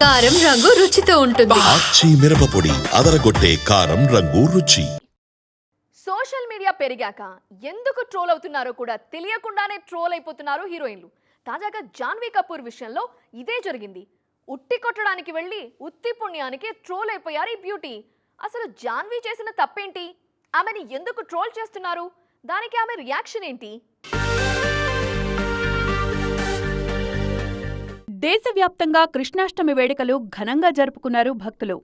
కారం రంగు రుచితో ఉంటుంది. ఆచి మిరపపొడి అదరగొట్టే కారం రంగు రుచి. సోషల్ మీడియా పెరిగాక ఎందుకు ట్రోల్ అవుతున్నారో కూడా తెలియకుండానే ట్రోల్ అయిపోతున్నారు హీరోయిన్లు. తాజాగా జాన్వీ కపూర్ విషయంలో ఇదే జరిగింది. ఉట్టి కొట్టడానికి వెళ్ళి ఉత్తి పుణ్యానికి ట్రోల్ అయిపోయారు ఈ బ్యూటీ. అసలు జాన్వీ చేసిన తప్పేంటి? ఆమెని ఎందుకు ట్రోల్ చేస్తున్నారు? దానికి ఆమె రియాక్షన్ ఏంటి? దేశవ్యాప్తంగా కృష్ణాష్టమి వేడుకలు ఘనంగా జరుపుకున్నారు భక్తులు.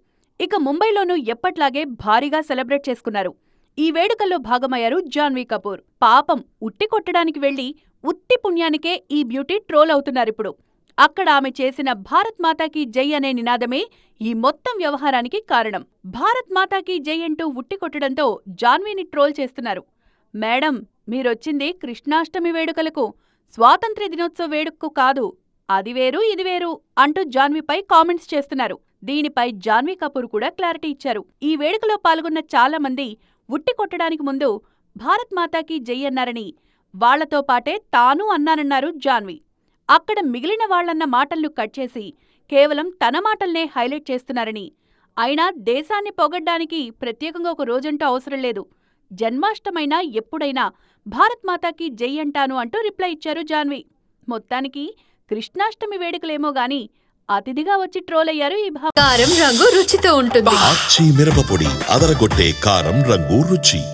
ఇక ముంబైలోనూ ఎప్పట్లాగే భారీగా సెలబ్రేట్ చేసుకున్నారు. ఈ వేడుకల్లో భాగమయ్యారు జాన్వీ కపూర్. పాపం ఉట్టి కొట్టడానికి వెళ్ళి ఉత్తి పుణ్యానికే ఈ బ్యూటీ ట్రోల్ అవుతున్నారిప్పుడు అక్కడ ఆమె చేసిన భారత్ మాతాకి జై అనే నినాదమే ఈ మొత్తం వ్యవహారానికి కారణం. భారత్ మాతాకి జై అంటూ ఉట్టి కొట్టడంతో జాన్వీని ట్రోల్ చేస్తున్నారు. మేడం మీరొచ్చింది కృష్ణాష్టమి వేడుకలకు. స్వాతంత్ర్య దినోత్సవ వేడుకకు కాదు అది వేరు ఇది వేరు అంటూ జాన్వీపై కామెంట్స్ చేస్తున్నారు. దీనిపై జాన్వీ కపూర్ కూడా క్లారిటీ ఇచ్చారు. ఈ వేడుకలో పాల్గొన్న చాలా మంది ఉట్టి కొట్టడానికి ముందు భారత్ మాతాకి జై అన్నారని వాళ్ళతో పాటే తాను అన్నానన్నారు జాన్వీ. అక్కడ మిగిలిన వాళ్ళన్న మాటలను కట్ చేసి కేవలం తన మాటల్నే హైలైట్ చేస్తున్నారని. అయినా దేశాన్ని పొగడ్డానికి ప్రత్యేకంగా ఒక రోజంటూ అవసరం లేదు. జన్మాష్టమైనా ఎప్పుడైనా భారత్ మాతాకి జై అంటాను అంటూ రిప్లై ఇచ్చారు జాన్వీ. మొత్తానికి కృష్ణాష్టమి వేడుకలేమో గాని అతిథిగా వచ్చి ట్రోల్ అయ్యారు ఈ కారం రంగు రుచితో ఉంటుంది. ఆచి మిరపపొడి అదరగొట్టే కారం రంగు రుచి.